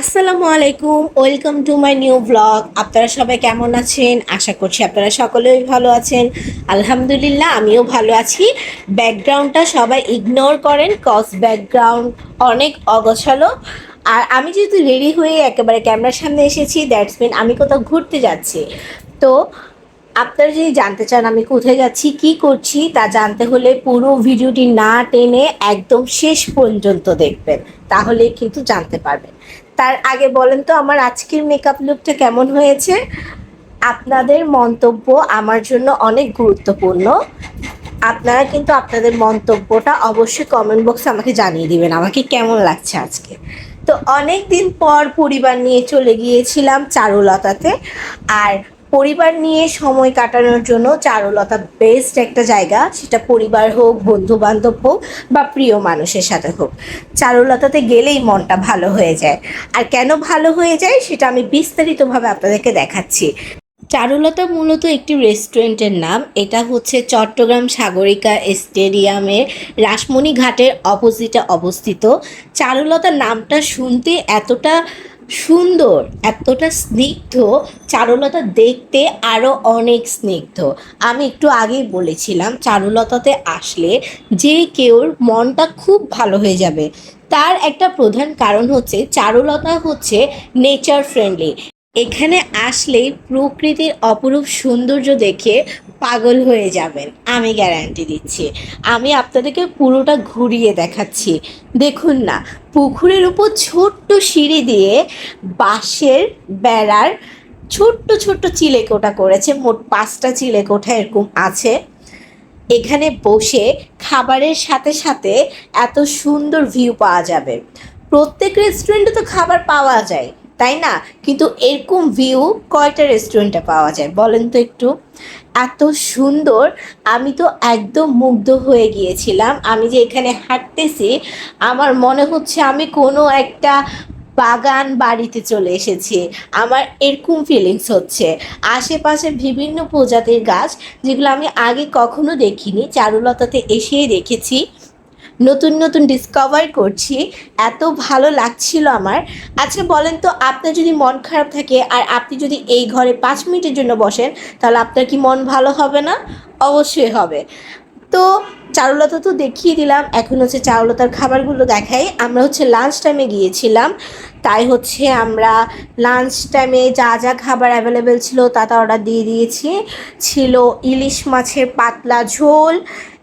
আসসালামু আলাইকুম, welcome to my new blog. আপনারা সবাই কেমন আছেন? আশা করছি আপনারা সকলেই ভালো আছেন। আলহামদুলিল্লাহ, আমিও ভালো আছি। ব্যাকগ্রাউন্ডটা সবাই ইগনোর করেন কজ ব্যাকগ্রাউন্ড অনেক অগোছালো। আর আমি যেহেতু রেডি হয়ে একেবারে ক্যামেরার সামনে এসেছি দ্যাটস মিন আমি কোথাও ঘুরতে যাচ্ছি। তো, আপনারা যদি জানতে চান আমি কোথায় যাচ্ছি, কি করছি, তা জানতে হলে পুরো ভিডিওটি না টেনে একদম শেষ পর্যন্ত দেখবেন। তাহলে কিন্তু জানতে পারবেন। তার আগে বলেন তো, আমার আজকের মেকআপ লুকটা কেমন হয়েছে? আপনাদের মন্তব্য আমার জন্য অনেক গুরুত্বপূর্ণ। আপনারা কিন্তু আপনাদের মন্তব্যটা অবশ্যই কমেন্ট বক্সে আমাকে জানিয়ে দিবেন, আমাকে কেমন লাগছে আজকে। তো অনেক দিন পর পরিবার নিয়ে চলে গিয়েছিলাম চারুলতাতে, আর পরিবার নিয়ে সময় কাটানোর জন্য চারুলতা বেস্ট একটা জায়গা। সেটা পরিবার হোক বন্ধু বান্ধব হোক বা প্রিয় মানুষের সাথে হোক। চারুলতাতে গেলেই মনটা ভালো হয়ে যায়। আর কেন ভালো হয়ে যায় সেটা আমি বিস্তারিতভাবে আপনাদেরকে দেখাচ্ছি। চারুলতা মূলত একটি রেস্টুরেন্টের নাম। এটা হচ্ছে চট্টগ্রাম সাগরিকা স্টেডিয়ামের রাসমণি ঘাটের অপোজিটে অবস্থিত। চারুলতা নামটা শুনতে এতটা সুন্দর, এতটা স্নিগ্ধ, চারুলতা দেখতে আরও অনেক স্নিগ্ধ। আমি একটু আগেই বলেছিলাম, চারুলতাতে আসলে যে কেউর মনটা খুব ভালো হয়ে যাবে। তার একটা প্রধান কারণ হচ্ছে, চারুলতা হচ্ছে নেচার ফ্রেন্ডলি এখানে আসলেই প্রকৃতির অপরূপ সৌন্দর্য দেখে পাগল হয়ে যাবেন, আমি গ্যারান্টি দিচ্ছি। আমি আপনাদেরকে পুরোটা ঘুরিয়ে দেখাচ্ছি। দেখুন না, পুকুরের উপর ছোট্ট সিঁড়ি দিয়ে বাঁশের বেড়ার ছোট্ট ছোট্ট চিলেকোঠা করেছে, মোট পাঁচটা চিলেকোঠা এরকম আছে। এখানে বসে খাবারের সাথে সাথে এত সুন্দর ভিউ পাওয়া যাবে। প্রত্যেক রেস্টুরেন্টে তো খাবার পাওয়া যায়। তাই না? কিন্তু এরকম ভিউ কয়টা রেস্টুরেন্টে পাওয়া যায়? বলেন তো একটু। এত সুন্দর। আমি তো একদম মুগ্ধ হয়ে গিয়েছিলাম। আমি যে এখানে হাঁটতেছি, আমার মনে হচ্ছে আমি কোনো একটা বাগান বাড়িতে চলে এসেছি। আমার এরকম ফিলিংস হচ্ছে। আশেপাশে বিভিন্ন প্রজাতির গাছ, যেগুলো আমি আগে কখনো দেখিনি, চারুলতাতে এসেই দেখেছি। নতুন নতুন ডিসকভার করছি। এত ভালো লাগছিল আমার। আচ্ছা বলেন তো, আপনার যদি মন খারাপ থাকে আর আপনি যদি এই ঘরে পাঁচ মিনিটের জন্য বসেন, তাহলে আপনার কি মন ভালো হবে না? অবশ্যই হবে। তো চারুলতা তো দেখিয়ে দিলাম, এখন হচ্ছে চারুলতার খাবারগুলো দেখাই। আমরা হচ্ছে লাঞ্চ টাইমে গিয়েছিলাম। তাই হচ্ছে আমরা লাঞ্চ টাইমে যা যা খাবার অ্যাভেলেবেল ছিল তা তা অর্ডার দিয়ে দিয়েছি। ছিল ইলিশ মাছের পাতলা ঝোল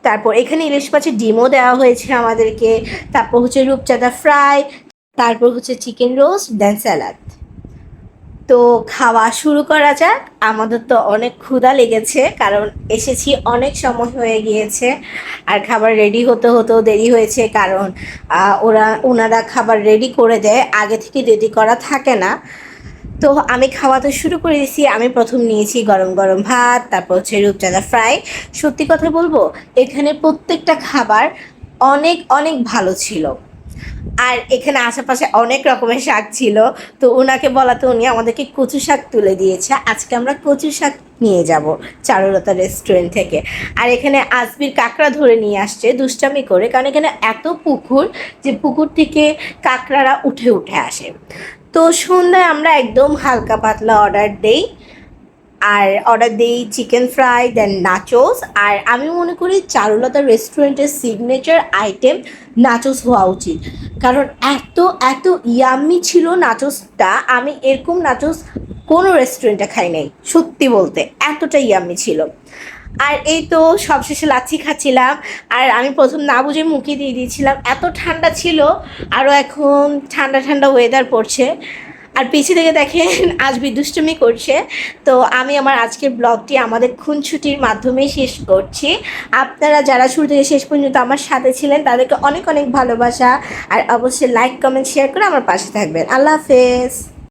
তারপর এখানে ইলিশ মাছের ডিমও দেওয়া হয়েছে আমাদেরকে। তারপর হচ্ছে রূপচাঁদা ফ্রাই, তারপর হচ্ছে চিকেন রোস্ট, দেন স্যালাড তো খাওয়া শুরু করা যাক। আমাদের তো অনেক ক্ষুধা লেগেছে, কারণ এসেছি অনেক সময় হয়ে গিয়েছে আর খাবার রেডি হতে হতেও দেরি হয়েছে, কারণ ওরা ওনারা খাবার রেডি করে দেয়। আগে থেকে রেডি করা থাকে না তো আমি খাওয়া তো শুরু করে দিয়েছি। আমি প্রথম নিয়েছি গরম গরম ভাত, তারপর হচ্ছে রূপচাঁদা ফ্রাই সত্যি কথা বলব, এখানে প্রত্যেকটা খাবার অনেক অনেক ভালো ছিল। আর এখানে আশেপাশে অনেক রকমের শাক ছিল। তো ওনাকে বলাতে উনি আমাদেরকে কচু শাক তুলে দিয়েছে। আজকে আমরা কচু শাক নিয়ে যাব চারুলতা রেস্টুরেন্ট থেকে। আর এখানে আসবির কাঁকড়া ধরে নিয়ে আসছে, দুষ্টামি করে। কারণ এখানে এত পুকুর যে পুকুর থেকে কাঁকড়ারা উঠে উঠে আসে। তো সন্ধ্যায় আমরা একদম হালকা পাতলা অর্ডার দেই। আর অর্ডার দিই চিকেন ফ্রাই দেন নাচোস আর আমি মনে করি চারুলতা রেস্টুরেন্টের সিগনেচার আইটেম নাচোস হওয়া উচিত। কারণ এত এত ইয়াম্মি ছিল নাচোসটা আমি এরকম নাচোস কোনো রেস্টুরেন্টে খাই নাই, সত্যি বলতে এতটা ইয়াম্মি ছিল। আর এই তো সবশেষে লাচ্ছি খাচ্ছিলাম, আর আমি প্রথম না বুঝে মুখে দিয়ে দিয়েছিলাম, এত ঠান্ডা ছিল আরও এখন ঠান্ডা ঠান্ডা ওয়েদার পড়ছে। আর পিছিয়ে থেকে দেখেন, আজ দুষ্টুমি করছে। তো আমি আমার আজকের ব্লগটি আমাদের খুনছুটির মাধ্যমে শেষ করছি। আপনারা যারা শুরু থেকে শেষ পর্যন্ত আমার সাথে ছিলেন, তাদেরকে অনেক অনেক ভালোবাসা। আর অবশ্যই লাইক কমেন্ট শেয়ার করে আমার পাশে থাকবেন। আল্লাহ হাফেজ।